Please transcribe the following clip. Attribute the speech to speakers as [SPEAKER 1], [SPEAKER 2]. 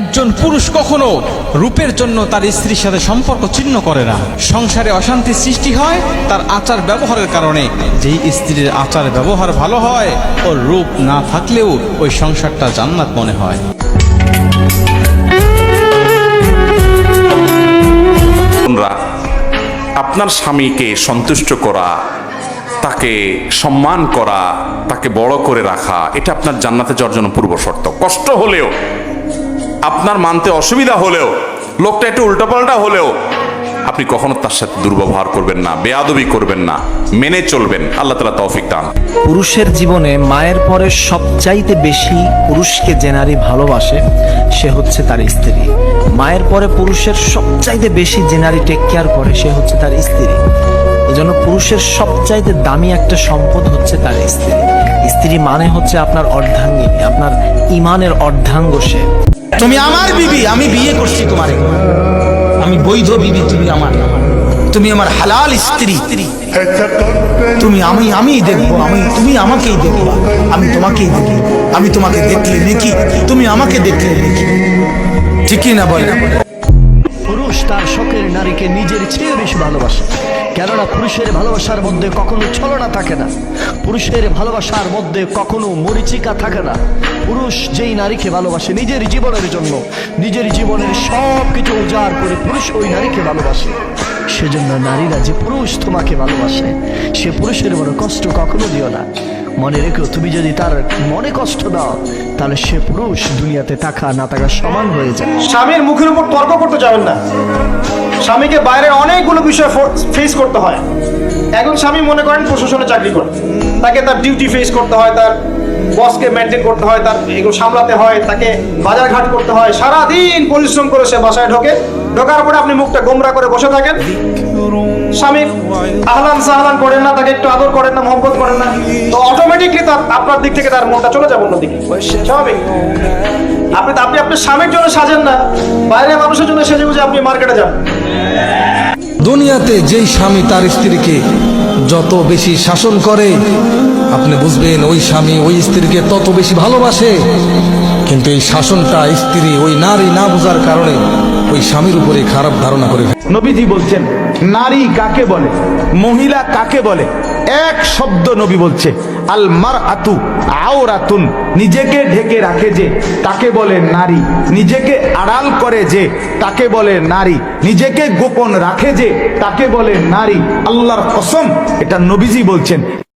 [SPEAKER 1] একজন পুরুষ কখনো রূপের জন্য তার স্ত্রীর সাথে সম্পর্ক ছিন্ন করে না। সংসারে অশান্তি সৃষ্টি হয় তার আচার ব্যবহারের কারণে। যেই স্ত্রীর আচার ব্যবহার ভালো হয় ওর রূপ না থাকলেও ওই সংসারটা জান্নাত মনে হয়।
[SPEAKER 2] আপনার স্বামীকে সন্তুষ্ট করা, তাকে সম্মান করা, তাকে বড় করে রাখা, এটা আপনার জান্নাতে যাওয়ার জন্য পূর্ব শর্ত। কষ্ট হলেও আপনার মানতে অসুবিধা হলেও, লোকটা একটু উল্টাপাল্টা হলেও, আপনি কখনো তার সাথে দুর্ব্যবহার করবেন না, বেয়াদবি করবেন না, মেনে চলবেন। আল্লাহ তালা তৌফিক দান।
[SPEAKER 3] পুরুষের জীবনে মায়ের পরে সবচাইতে বেশি পুরুষকে যে নারী ভালোবাসে, সে হচ্ছে তার স্ত্রী। মায়ের পরে পুরুষের সবচাইতে বেশি যে নারী টেক কেয়ার করে, সে হচ্ছে তার স্ত্রী। এজন্য পুরুষের সবচাইতে দামি একটা সম্পদ হচ্ছে তার স্ত্রী। স্ত্রী মানে হচ্ছে আপনার অর্ধাঙ্গিনী, আপনার ইমানের অর্ধাঙ্গ সে।
[SPEAKER 4] তুমি আমার বিবি, আমি বিয়ে করছি তোমারে। আমি বৈধ বিবি, তুমি আমার। তুমি আমার হালাল স্ত্রী। তুমি আমি আমি দেখব, আমি, তুমি আমাকেই দেখব। আমি তোমাকেই দেখি। আমি তোমাকে দেখলে নেকি, তুমি আমাকে দেখলে নেকি। ঠিকই না বলে?
[SPEAKER 5] নারীকে নিজের চেয়ে বেশি ভালোবাসে। কেননা পুরুষের ভালোবাসার মধ্যে কখনো ছলনা থাকে না। পুরুষের ভালোবাসার মধ্যে কখনো মরিচিকা থাকে না। পুরুষ যেই নারীকে ভালোবাসে নিজের জীবনের জন্য, নিজের জীবনের সব কিছু উজাড় করে পুরুষ ওই নারীকে ভালোবাসে। সেজন্য নারীরা যে পুরুষ তোমাকে ভালোবাসে, সে পুরুষের বড় কষ্ট কখনো দিও না। মনে রেখো, তুমি যদি তার মনে কষ্ট দাও, তাহলে সে পুরুষ দুনিয়াতে থাকা না থাকা সমান হয়ে যায়।
[SPEAKER 6] স্বামীর মুখের উপর তর্ক করতে যাবেন না। স্বামীকে বাইরে অনেকগুলো বিষয় ফেস করতে হয়। এখন স্বামী মনে করেন প্রশাসনে চাকরি করে। তাকে তার ডিউটি ফেস করতে হয়, তার বসকে মেনটেন করতে হয়, তার এগুলো সামলাতে হয়, তাকে বাজার ঘাট করতে হয়। সারাদিন পরিশ্রম করে সে বাসায় ঢোকে। ঢোকার পরে আপনি মুখটা গোমরা করে বসে থাকেন। স্বামী, আহলান সাহলান করেন না, তাকে একটু আদর করেন না, মহব্বত করেন না, তো অটোমেটিকলি তার আপনার দিক থেকে তার মনটা চলে যাবে অন্যদিকে স্বাভাবিক? আপনি আপনি আপনার স্বামীর জন্য সাজেন না, বাইরের মানুষের জন্য সেজে বুঝে আপনি মার্কেটে যান।
[SPEAKER 7] দুনিয়াতে যেই স্বামী তার স্ত্রীকে যত বেশি শাসন করে, আপনি বুঝবেন ওই স্বামী ওই স্ত্রীকে তত বেশি ভালোবাসে। কিন্তু এই শাসনটা স্ত্রী ওই নারী না বোঝার কারণে ওই স্বামীর উপরে খারাপ ধারণা করে
[SPEAKER 4] নবীজি বলছেন, নারী কাকে বলে? মহিলা কাকে বলে? এক শব্দ নবী বলছে আল মার আতু আওরাতুন। নিজেকে ঢেকে রাখে যে, তাকে বলে নারী। নিজেকে আড়াল করে যে, তাকে বলে নারী। নিজেকে গোপন রাখে যে, তাকে বলে নারী। আল্লাহর কসম, এটা নবীজি বলছেন।